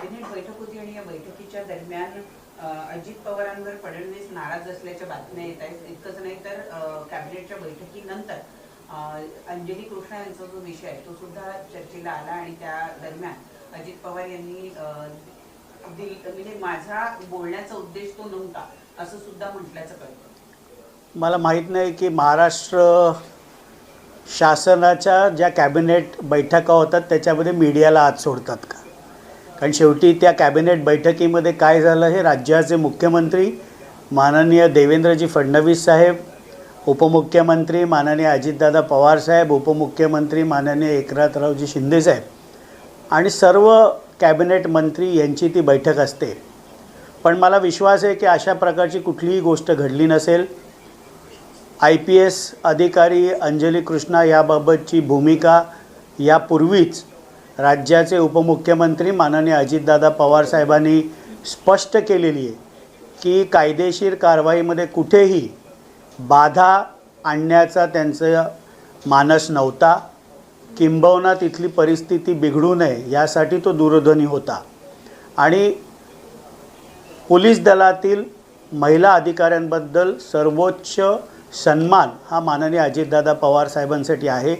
Cabinet बैठक होती आणि या बैठकीच्या दरम्यान अजित पवारांवर फडणवीस नाराज असल्याच्या बातम्या येत आहेत. इतकंच नाही तर कॅबिनेटच्या बैठकीनंतर अंजली कृष्णा यांचा जो विषय आहे तो सुद्धा चर्चेला आला आणि त्या दरम्यान अजित पवार यांनी दिल म्हणजे माझा बोलण्याचा उद्देश तो नव्हता असं सुद्धा म्हटल्याचं कळतं. मला माहीत नाही की महाराष्ट्र शासनाच्या ज्या कॅबिनेट बैठका होतात त्याच्यामध्ये मीडियाला आत सोडतात का? कारण शेवटी त्या कॅबिनेट बैठकीमध्ये काय झालं हे राज्याचे मुख्यमंत्री माननीय देवेंद्रजी फडणवीस साहेब उपमुख्यमंत्री माननीय अजितदादा पवार साहेब उपमुख्यमंत्री माननीय एकनाथरावजी शिंदेसाहेब आणि सर्व कॅबिनेट मंत्री यांची ती बैठक असते. पण मला विश्वास आहे की अशा प्रकारची कुठलीही गोष्ट घडली नसेल. आय पी एस अधिकारी अंजली कृष्णा याबाबतची भूमिका यापूर्वीच राज्याचे उपमुख्यमंत्री माननीय अजितदादा पवार साहेबांनी स्पष्ट केलेली आहे की कायदेशीर कारवाईमध्ये कुठेही बाधा आणण्याचा त्यांचा मानस नव्हता. किंबहुना तिथली परिस्थिती बिघडू नये यासाठी तो दूरध्वनी होता. आणि पोलीस दलातील महिला अधिकाऱ्यांबद्दल सर्वोच्च सन्मान हा माननीय अजितदादा पवार साहेबांसाठी आहे.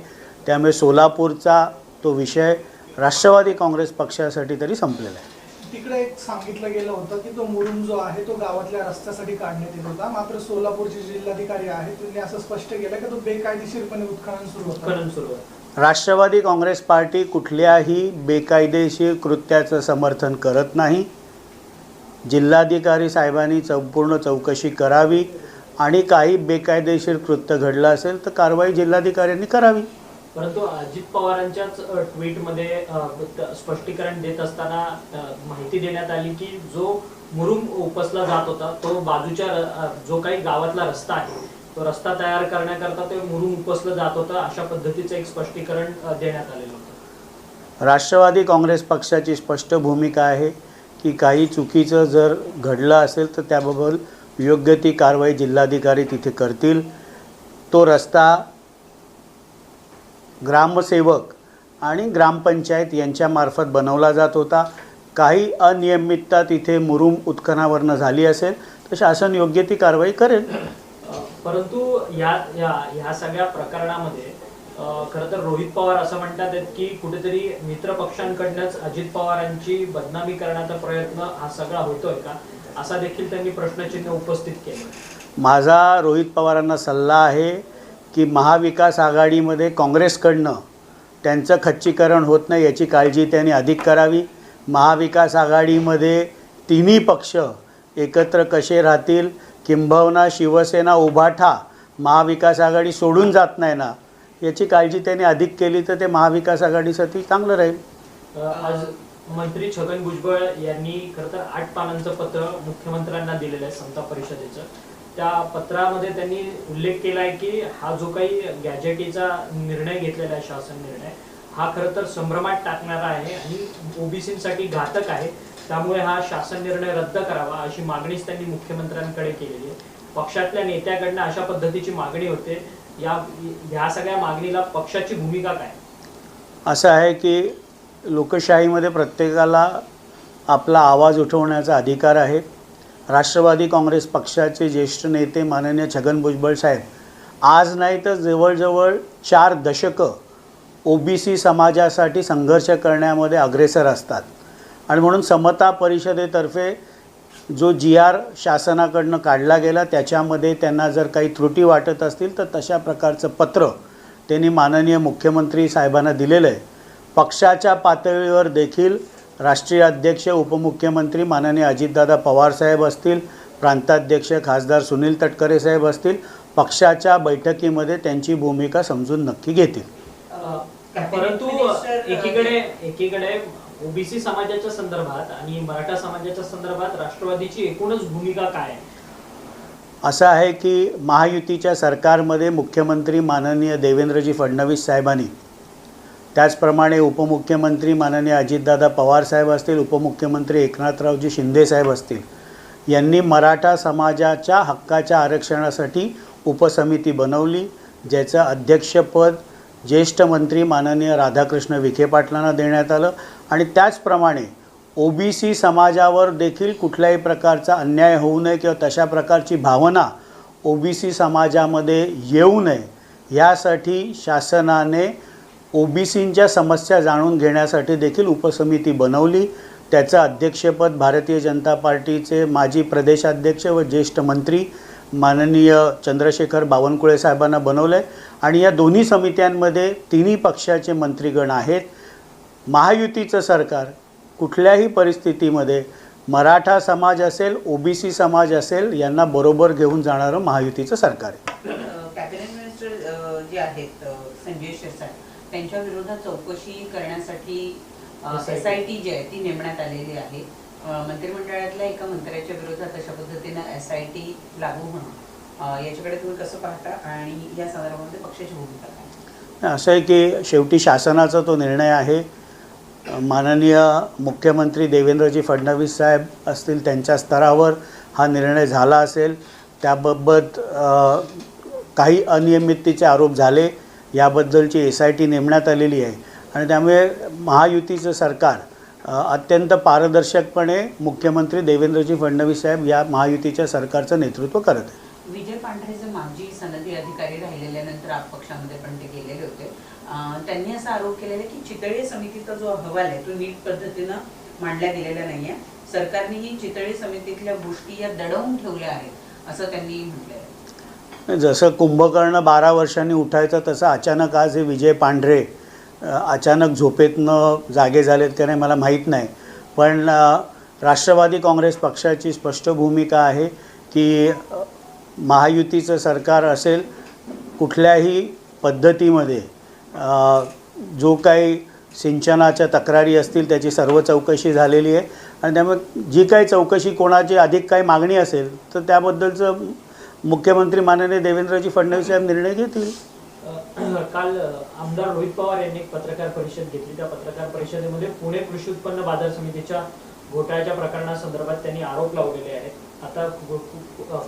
त्यामुळे सोलापूरचा तो विषय राष्ट्रवादी काँग्रेस पक्षासाठी तरी संपलेला आहे. तिकडे एक सांगितलं गेलं होतं की तो मुरुम जो आहे तो गावातल्या रस्त्यासाठी काढण्यात येत होता. मात्र सोलापूरचे जिल्हाधिकारी आहेत त्यांनी असं स्पष्ट केलं की तो बेकायदेशीरपणे उत्खनन सुरू होतं. उत्खनन सुरू आहे राष्ट्रवादी काँग्रेस पार्टी कुठल्याही बेकायदेशीर कृत्याचं समर्थन करत नाही. जिल्हाधिकारी साहेबांनी संपूर्ण चौकशी करावी आणि काही बेकायदेशीर कृत्य घडलं असेल तर कारवाई जिल्हाधिकाऱ्यांनी करावी. परंतु अजित पवारांच्याच ट्विटमध्ये स्पष्टीकरण देत असताना माहिती देण्यात आली की जो मुरुम उपसला जात होता तो बाजूच्या जो काही गावातला रस्ता आहे तो रस्ता तयार करण्याकरता ते मुरुम उपसलं जात होतं अशा पद्धतीचं एक स्पष्टीकरण देण्यात आलेलं होतं. राष्ट्रवादी काँग्रेस पक्षाची स्पष्ट भूमिका आहे की काही चुकीचं जर घडलं असेल तर त्याबाबत योग्य ती कारवाई जिल्हाधिकारी तिथे करतील. तो रस्ता ग्रामसेवक आणि ग्रामपंचायत यांच्यामार्फत बनवला जात होता. काही अनियमितता तिथे मुरुम उत्खनावरनं झाली असेल तर शासन योग्य ती कारवाई करेल. परंतु या या ह्या सगळ्या प्रकरणामध्ये खरं तर रोहित पवार असं म्हणतात की कुठेतरी मित्र पक्षांकडनंच अजित पवारांची बदनामी करण्याचा प्रयत्न हा सगळा होतोय का? असा देखील त्यांनी प्रश्नचिन्ह उपस्थित केलं. माझा रोहित पवारांना सल्ला आहे की महाविकास आघाडीमध्ये काँग्रेसकडनं त्यांचं खच्चीकरण होत नाही याची काळजी त्यांनी अधिक करावी. महाविकास आघाडीमध्ये तिन्ही पक्ष एकत्र कसे राहतील? किंबहुना शिवसेना उभाठा महाविकास आघाडी सोडून जात नाही ना याची काळजी त्यांनी अधिक केली तर ते महाविकास आघाडीसाठी चांगलं राहील. आज मंत्री छगन भुजबळ यांनी खरं तर आठ पानांचं पत्र मुख्यमंत्र्यांना दिलेलं आहे समता परिषदेचं. त्या पत्रामध्ये त्यांनी उल्लेख केला आहे की हा जो काही गॅजेटीचा निर्णय घेतलेला आहे शासन निर्णय हा खरं तर संभ्रमात टाकणारा आहे आणि ओबीसीसाठी घातक आहे. त्यामुळे हा शासन निर्णय रद्द करावा अशी मागणीच त्यांनी मुख्यमंत्र्यांकडे केलेली आहे. पक्षातल्या नेत्याकडनं अशा पद्धतीची मागणी होते. या ह्या सगळ्या मागणीला पक्षाची भूमिका काय? असं आहे की लोकशाहीमध्ये प्रत्येकाला आपला आवाज उठवण्याचा अधिकार आहे. राष्ट्रवादी काँग्रेस पक्षाचे ज्येष्ठ नेते माननीय छगन भुजबळ साहेब. आज नाही तर जवळजवळ चार दशकं ओ बी सी समाजासाठी संघर्ष करण्यामध्ये अग्रेसर असतात. आणि म्हणून समता परिषदेतर्फे जो जी आर शासनाकडनं काढला गेला त्याच्यामध्ये त्यांना जर काही त्रुटी वाटत असतील तर तशा प्रकारचं पत्र त्यांनी माननीय मुख्यमंत्री साहेबांना दिलेलं आहे. पक्षाच्या पातळीवर देखील राष्ट्रीय अध्यक्ष उपमुख्यमंत्री माननीय अजितदादा पवार साहेब असतील प्रांताध्यक्ष खासदार सुनील तटकरे साहेब असतील पक्षाच्या बैठकीमध्ये त्यांची भूमिका समजून नक्की घेतील. परंतु एकीकडे एकीकडे ओबीसी समाजाच्या संदर्भात आणि मराठा समाजाच्या संदर्भात राष्ट्रवादीची एकूणच भूमिका काय असं आहे की महायुतीच्या सरकारमध्ये मुख्यमंत्री माननीय देवेंद्रजी फडणवीस साहेबांनी त्याचप्रमाणे उपमुख्यमंत्री माननीय अजितदादा पवारसाहेब असतील उपमुख्यमंत्री एकनाथरावजी शिंदेसाहेब असतील यांनी मराठा समाजाच्या हक्काच्या आरक्षणासाठी उपसमिती बनवली ज्याचं अध्यक्षपद ज्येष्ठ मंत्री माननीय राधाकृष्ण विखे पाटलांना देण्यात आलं आणि त्याचप्रमाणे ओ बी सी समाजावर देखील कुठल्याही प्रकारचा अन्याय होऊ नये किंवा तशा प्रकारची भावना ओ बी सी समाजामध्ये येऊ नये यासाठी शासनाने ओबीसींच्या समस्या जाणून घेण्यासाठी देखील उपसमिती बनवली. त्याचं अध्यक्षपद भारतीय जनता पार्टीचे माजी प्रदेशाध्यक्ष व ज्येष्ठ मंत्री माननीय चंद्रशेखर बावनकुळे साहेबांना बनवलं आहे आणि या दोन्ही समित्यांमध्ये तिन्ही पक्षाचे मंत्रीगण आहेत. महायुतीचं सरकार कुठल्याही परिस्थितीमध्ये मराठा समाज असेल ओबीसी समाज असेल यांना बरोबर घेऊन जाणारं महायुतीचं सरकार आहे. कॅबिनेट मिनिस्टर जे आहेत संजय त्यांच्या विरोधात चौकशी करण्यासाठी एस आय टी जी आहे ती नेमण्यात आलेली आहे. मंत्रिमंडळातल्या एका मंत्र्याच्या विरोधात अशा पद्धतीनं एस आय टी लागू होणं. याच्याकडे तुम्ही कसं पाहता आणि या संदर्भामध्ये पक्षाची भूमिका काय? असं आहे की शेवटी शासनाचा तो निर्णय आहे. माननीय मुख्यमंत्री देवेंद्रजी फडणवीस साहेब असतील त्यांच्या स्तरावर हा निर्णय झाला असेल. त्याबाबत अ, काही अनियमिततेचे आरोप झाले. याबद्दलची एस आय टी नेमण्यात आलेली आहे. आणि त्यामुळे महायुतीचं सरकार अत्यंत पारदर्शकपणे मुख्यमंत्री देवेंद्रजी फडणवीस साहेब या महायुतीच्या सरकारचं नेतृत्व करत आहे विजय पांढरेचे माजी सनदी अधिकारी राहिलेल्यानंतर आप पक्षामध्ये पण ते गेलेले होते. त्यांनी असा आरोप केलेला आहे की चितळी समितीचा जो अहवाल आहे तो नीट पद्धतीनं मांडला गेलेला नाही सरकारने ही चितळी समितीतल्या गोष्टी या दडवून ठेवल्या आहेत असं त्यांनी म्हटलंय. जसं कुंभकर्ण बारा वर्षांनी उठायचं तसं अचानक आज हे विजय पांढरे अचानक झोपेतनं जागे झालेत का नाही मला माहीत नाही. पण राष्ट्रवादी काँग्रेस पक्षाची स्पष्ट भूमिका आहे की महायुतीचं सरकार असेल कुठल्याही पद्धतीमध्ये जो काही सिंचनाच्या तक्रारी असतील त्याची सर्व चौकशी झालेली आहे. आणि त्यामुळे जी काही चौकशी कोणाची अधिक काही मागणी असेल तर त्याबद्दलचं मुख्यमंत्री माननीय देवेंद्रजी फडणवीस साहेब निर्णय घेतील. काल आमदार रोहित पवार यांनी एक पत्रकार परिषद घेतली. त्या पत्रकार परिषदेमध्ये पुणे कृषी उत्पन्न बाजार समितीच्या घोटाळ्याच्या प्रकरणासंदर्भात त्यांनी आरोप लावलेले आहेत. आता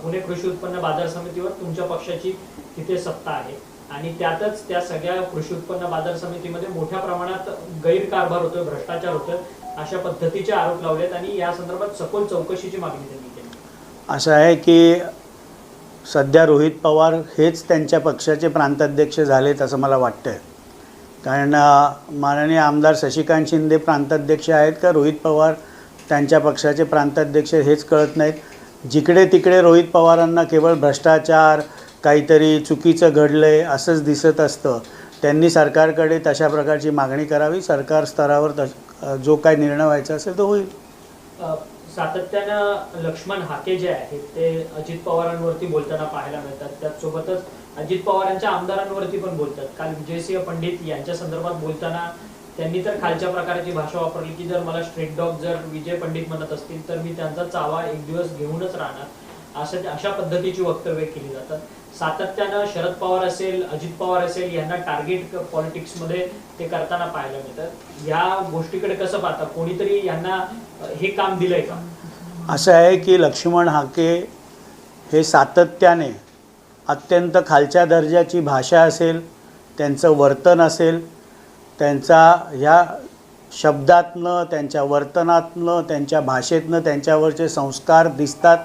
पुणे कृषी उत्पन्न बाजार समितीवर तुमच्या पक्षाची तिथे सत्ता आहे. आणि त्यातच त्या सगळ्या कृषी उत्पन्न बाजार समितीमध्ये मोठ्या प्रमाणात गैरकारभार होतोय भ्रष्टाचार होतोय अशा पद्धतीचे आरोप लावलेत. आणि या संदर्भात सखोल चौकशीची मागणी त्यांनी केली. असं आहे की सध्या रोहित पवार हेच त्यांच्या पक्षाचे प्रांताध्यक्ष झालेत असं मला वाटतं आहे कारण माननीय आमदार शशिकांत शिंदे प्रांताध्यक्ष आहेत का? रोहित पवार त्यांच्या पक्षाचे प्रांताध्यक्ष हेच कळत नाहीत. जिकडे तिकडे रोहित पवारांना केवळ भ्रष्टाचार काहीतरी चुकीचं घडलं आहे असंच दिसत असतं. त्यांनी सरकारकडे तशा प्रकारची मागणी करावी. सरकार स्तरावर तश जो काय निर्णय व्हायचा असेल तो होईल. सातत्यानं लक्ष्मण हाके जे आहेत ते अजित पवारांवरती बोलताना पाहायला मिळतात. त्याचसोबतच अजित पवारांच्या आमदारांवरती पण बोलतात. काल विजयसिंह पंडित यांच्या संदर्भात बोलताना त्यांनी तर खालच्या प्रकारची भाषा वापरली की जर मला स्ट्रीट डॉग जर विजय पंडित म्हणत असतील तर मी त्यांचा चावा एक दिवस घेऊनच राहणार. असं अशा पद्धतीची वक्तव्य केली जातात. सातत्यानं शरद पवार असेल अजित पवार असेल यांना टार्गेट पॉलिटिक्समध्ये ते करताना पाहायला मिळतात या गोष्टीकडे कसं पाहता? कोणीतरी यांना हे काम दिलंय का? असं आहे की लक्ष्मण हाके हे सातत्याने अत्यंत खालच्या दर्जाची भाषा असेल त्यांचं वर्तन असेल त्यांचा ह्या शब्दातनं त्यांच्या वर्तनातनं त्यांच्या भाषेतनं त्यांच्यावरचे संस्कार दिसतात.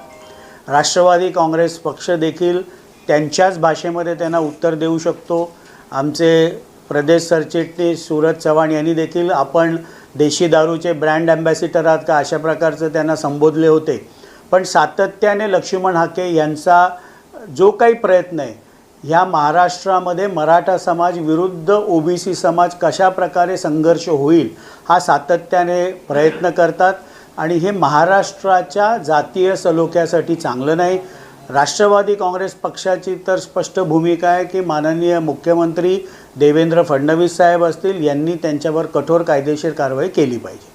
राष्ट्रवादी काँग्रेस पक्ष देखील त्यांच्याच भाषेमध्ये त्यांना उत्तर देऊ शकतो. आमचे प्रदेश सरचिटणीस सूरज चव्हाण यांनी देखील आपण देशी दारूचे ब्रँड ॲम्बॅसिडर आहात का अशा प्रकारचं त्यांना संबोधले होते. पण सातत्याने लक्ष्मण हाके यांचा जो काही प्रयत्न आहे ह्या महाराष्ट्रामध्ये मराठा समाज विरुद्ध ओबीसी समाज कशा प्रकारे संघर्ष होईल हा सातत्याने प्रयत्न करतात. आणि हे महाराष्ट्राच्या जातीय सलोख्यासाठी चांगलं नाही. राष्ट्रवादी काँग्रेस पक्षाची तर स्पष्ट भूमिका आहे की माननीय मुख्यमंत्री देवेंद्र फडणवीस साहेब असतील यांनी त्यांच्यावर कठोर कायदेशीर कारवाई केली पाहिजे.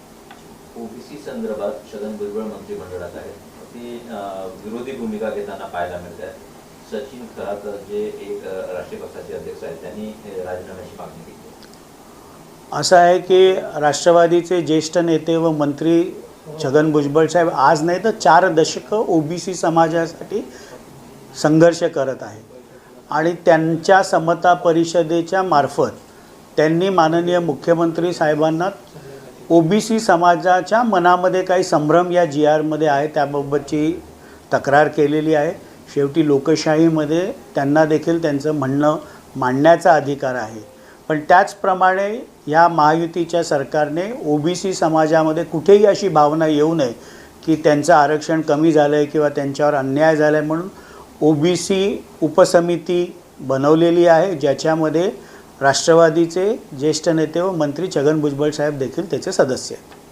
ओबीसी संदर्भात छगन भुजबळ मंत्रिमंडळात आहेत. ते विरोधी भूमिका घेताना पाहायला मिळत आहे सचिन खरात जे एक राष्ट्रीय पक्षाचे अध्यक्ष आहेत त्यांनी राजीनाम्याची मागणी केली. आहे. असं आहे की राष्ट्रवादीचे ज्येष्ठ नेते व मंत्री छगन भुजबळ साहेब आज नाही तर चार दशकं ओबीसी समाजासाठी संघर्ष करत आहेत. आणि त्यांच्या समता परिषदेच्या मार्फत त्यांनी माननीय मुख्यमंत्री साहेबांना ओबीसी समाजाच्या मनामध्ये काही संभ्रम या जी आरमध्ये आहे त्याबाबतची तक्रार केलेली आहे. शेवटी लोकशाहीमध्ये त्यांना देखील त्यांचं म्हणणं मांडण्याचा अधिकार आहे. पण त्याचप्रमाणे या महायुतीच्या सरकारने ओबीसी समाजामध्ये कुठेही अशी भावना येऊ नये की त्यांचं आरक्षण कमी झालं आहे किंवा त्यांच्यावर अन्याय झाला आहे म्हणून ओबीसी उपसमिती बनवलेली आहे ज्याच्यामध्ये राष्ट्रवादीचे ज्येष्ठ नेते व मंत्री छगन भुजबळ साहेब देखील त्याचे सदस्य आहेत.